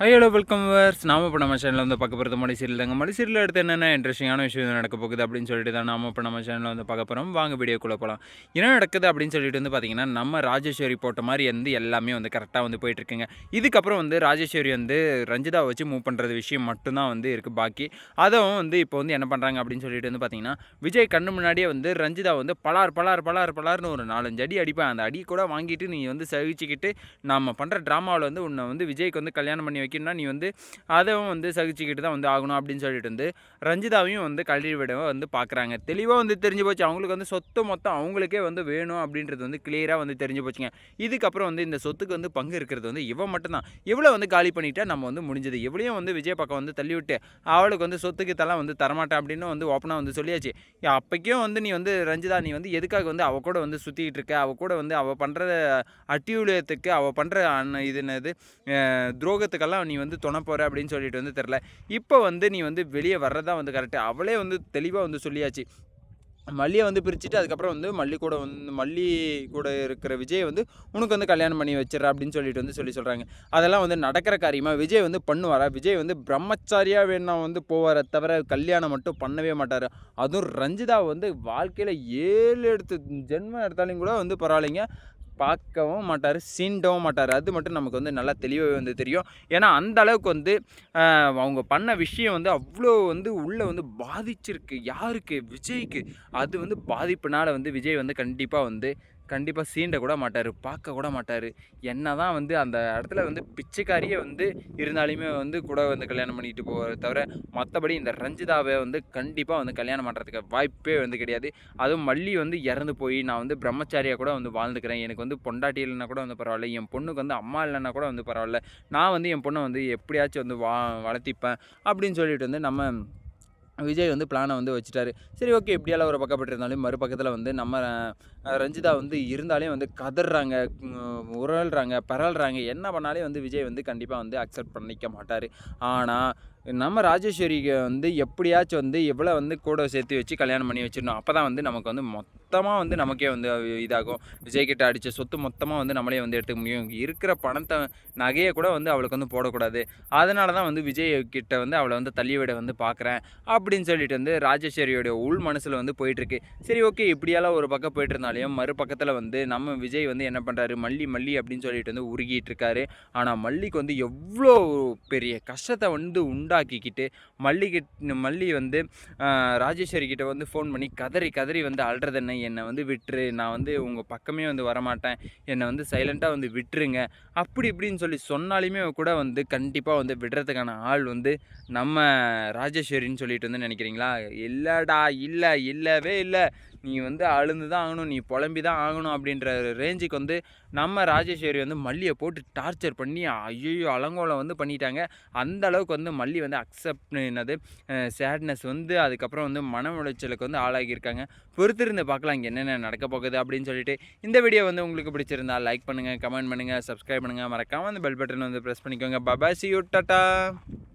High hello welcome verse நாம இப்போ நம்ம சேனலில் வந்து பார்க்க போகிறது தாங்க. மடிசீரியல் எடுத்து என்னென்ன இன்ட்ரெஸ்டிங்கான விஷயம் நடக்க போகுது அப்படின்னு சொல்லிட்டு தான் நாம இப்போ நம்ம சேனலில் வந்து பார்க்க போகிறோம் வாங்க வீடியோக்குள்ளே போகலாம் என்ன நடக்குது அப்படின்னு சொல்லிட்டு வந்து பார்த்திங்கன்னா நம்ம ராஜேஸ்வரி போட்ட மாதிரி வந்து எல்லாமே வந்து கரெக்டாக வந்து போயிட்டுருக்குங்க இதுக்கப்புறம் வந்து ராஜேஸ்வரி வந்து ரஞ்சிதா வச்சு மூவ் பண்ணுறது விஷயம் மட்டும்தான் வந்து இருக்குது பாக்கி. அதுவும் வந்து இப்போ வந்து என்ன பண்ணுறாங்க அப்படின்னு சொல்லிட்டு வந்து பார்த்திங்கன்னா விஜய் கண்ணு முன்னாடியே வந்து ரஞ்சிதா வந்து பலார் பலார் பலார் பலார்னு ஒரு நாலஞ்சு அடி அடிப்பேன் அந்த அடி கூட வாங்கிட்டு நீ வந்து சகிச்சுக்கிட்டு நம்ம பண்ணுற ட்ராமாவில் வந்து உன்னை வந்து விஜய்க்கு வந்து கல்யாணம் பண்ணி வைக்கணும்னா நீ வந்து அதுவும் வந்து சகிச்சுக்கிட்டு தான் வந்து ஆகணும் அப்படின்னு சொல்லிட்டு வந்து ரஞ்சிதாவையும் வந்து கல்வி விடவும் வந்து பார்க்குறாங்க தெளிவாக வந்து தெரிஞ்சு போச்சு. அவங்களுக்கு வந்து சொத்து மொத்தம் அவங்களுக்கே வந்து வேணும் அப்படின்றது வந்து கிளியராக வந்து தெரிஞ்சு போச்சுங்க. இதுக்கப்புறம் வந்து இந்த சொத்துக்கு வந்து பங்கு இருக்கிறது வந்து இவன் மட்டும்தான். இவ்வளோ வந்து காலி பண்ணிட்டா நம்ம வந்து முடிஞ்சது. இவளையும் வந்து விஜய் பக்கம் வந்து தள்ளிவிட்டு அவளுக்கு வந்து சொத்துக்கு தலாம் வந்து தரமாட்டேன் அப்படின்னு வந்து ஓப்பனாக வந்து சொல்லியாச்சு. அப்போக்கும் வந்து நீ வந்து ரஞ்சிதா நீ வந்து எதுக்காக வந்து அவள் கூட வந்து சுற்றிக்கிட்டு இருக்க? அவள் கூட வந்து அவள் பண்ணுற அட்டியூலியத்துக்கு அவள் பண்ணுற அண்ணன் இது என்னது துரோகத்துக்கெல்லாம் நீ வந்து துணை போகிற அப்படின்னு சொல்லிட்டு வந்து தெரில இப்போ வந்து நீ வந்து வெளியே வர்றதான் வந்து கரெக்டு அவளே வந்து தெளிவாக வந்து சொல்லியாச்சு. மல்லியை வந்து பிரிச்சுட்டு அதுக்கப்புறம் வந்து மல்லி கூட வந்து மல்லி கூட இருக்கிற விஜய் வந்து உனக்கு வந்து கல்யாணம் பண்ணி வச்சிடற அப்படின்னு சொல்லிட்டு வந்து சொல்லி சொல்கிறாங்க அதெல்லாம் வந்து நடக்கிற காரியமாக விஜய் வந்து பண்ணுவாரா? விஜய் வந்து பிரம்மச்சாரியாக வேணா வந்து போவார தவிர கல்யாணம் மட்டும் பண்ணவே மாட்டார். அதுவும் ரஞ்சிதா வந்து வாழ்க்கையில் ஏழு எடுத்து ஜென்மம் எடுத்தாலும் கூட வந்து பரவாயில்லைங்க. பார்க்கவும் மாட்டார் சீண்டவும் மாட்டார். அது மட்டும் நமக்கு வந்து நல்லா தெளிவாகவே வந்து தெரியும். ஏன்னா அந்த அளவுக்கு வந்து அவங்க பண்ண விஷயம் வந்து அவ்வளோ வந்து உள்ளே வந்து பாதிச்சிருக்கு. யாருக்கு? விஜய்க்கு. அது வந்து பாதிப்புனால் வந்து விஜய் வந்து கண்டிப்பாக வந்து கண்டிப்பாக சீண்ட கூட மாட்டார் பார்க்க கூட மாட்டார். என்ன தான் வந்து அந்த இடத்துல வந்து பிச்சைக்காரியே வந்து இருந்தாலுமே வந்து கூட வந்து கல்யாணம் பண்ணிட்டு போவார் தவிர மற்றபடி இந்த ரஞ்சிதாவை வந்து கண்டிப்பாக வந்து கல்யாணம் பண்ணுறதுக்கு வாய்ப்பே வந்து கிடையாது. அதுவும் மல்லி வந்து இறந்து போய் நான் வந்து பிரம்மச்சாரியாக கூட வந்து வாழ்ந்துக்கிறேன். எனக்கு வந்து பொண்டாட்டி இல்லைன்னா கூட வந்து பரவாயில்ல. என் பொண்ணுக்கு வந்து அம்மா இல்லைன்னா கூட வந்து பரவாயில்ல. நான் வந்து என் பொண்ணை வந்து எப்படியாச்சும் வந்து வா வளர்த்திப்பேன் அப்படின்னு சொல்லிட்டு வந்து நம்ம விஜய் வந்து பிளானை வந்து வச்சுட்டாரு. சரி ஓகே இப்படியெல்லாம் ஒரு பக்கப்பட்டிருந்தாலும் மறுபக்கத்தில் வந்து நம்ம ரஞ்சிதா வந்து இருந்தாலே வந்து கதறாங்க உரல்றாங்க பரல்றாங்க. என்ன பண்ணாலே வந்து விஜய் வந்து கண்டிப்பாக வந்து அக்செப்ட் பண்ணிக்க மாட்டார். ஆனால் நம்ம ராஜேஸ்வரிக்கு வந்து எப்படியாச்சும் வந்து எவ்வளோ வந்து கூட சேர்த்து வச்சு கல்யாணம் பண்ணி வச்சிடணும். அப்போ தான் வந்து நமக்கு வந்து மொத்தமாக வந்து நமக்கே வந்து இதாகும். விஜய்கிட்ட அடித்த சொத்து மொத்தமாக வந்து நம்மளே வந்து எடுத்துக்க முடியும். இருக்கிற பணத்தை நகையை கூட வந்து அவளுக்கு வந்து போடக்கூடாது. அதனால தான் வந்து விஜய் கிட்ட வந்து அவளை வந்து தள்ளிவிட வந்து பார்க்குறேன் அப்படின்னு சொல்லிட்டு வந்து ராஜேஸ்வரியோடைய உள் மனசில் வந்து போயிட்டுருக்கு. சரி ஓகே இப்படியெல்லாம் ஒரு பக்கம் போயிட்டு இருந்தாலையும் மறுபக்கத்தில் வந்து நம்ம விஜய் வந்து என்ன பண்ணுறாரு மல்லி மல்லி அப்படின்னு சொல்லிட்டு வந்து உருகிட்டு இருக்காரு ஆனால் மல்லிக்கு வந்து எவ்வளோ பெரிய கஷ்டத்தை வந்து உண்டா உண்டாக்கிக்கிட்டு மல்லிகிட்ட மல்லி வந்து ராஜேஸ்வரி கிட்ட வந்து ஃபோன் பண்ணி கதறி கதறி வந்து அல்றதென்ன என்னை? வந்து விட்டுரு. நான் வந்து உங்கள் பக்கமே வந்து வரமாட்டேன். என்னை வந்து சைலண்ட்டாக வந்து விட்டுருங்க. அப்படி இப்படின்னு சொல்லி சொன்னாலுமே கூட வந்து கண்டிப்பாக வந்து விடுறதுக்கான ஆள் வந்து நம்ம ராஜேஸ்வரின்னு சொல்லிட்டு வந்து நினைக்கிறீங்களா? இல்லைடா இல்லை இல்லவே இல்லை. நீ வந்து அழுந்து தான் ஆகணும் நீ புலம்பி தான் ஆகணும் அப்படின்ற ரேஞ்சுக்கு வந்து நம்ம ராஜேஸ்வரி வந்து மல்லியை போட்டு டார்ச்சர் பண்ணி ஐயோ அலங்கோலம் வந்து பண்ணிட்டாங்க. அந்த அளவுக்கு வந்து மல்லி வந்து அக்செப்ட் என்னது சேட்னஸ் வந்து அதுக்கப்புறம் வந்து மன உளைச்சலுக்கு வந்து ஆளாகியிருக்காங்க. பொறுத்திருந்து பார்க்கலாம் இங்கே என்னென்ன நடக்க போகுது அப்படின்னு சொல்லிட்டு. இந்த வீடியோ வந்து உங்களுக்கு பிடிச்சிருந்தா லைக் பண்ணுங்கள் கமெண்ட் பண்ணுங்கள் சப்ஸ்கிரைப் பண்ணுங்கள் மறக்காமல் அந்த பெல் பட்டன் வந்து ப்ரெஸ் பண்ணிக்கோங்க. பபாசி யூ டாட்டா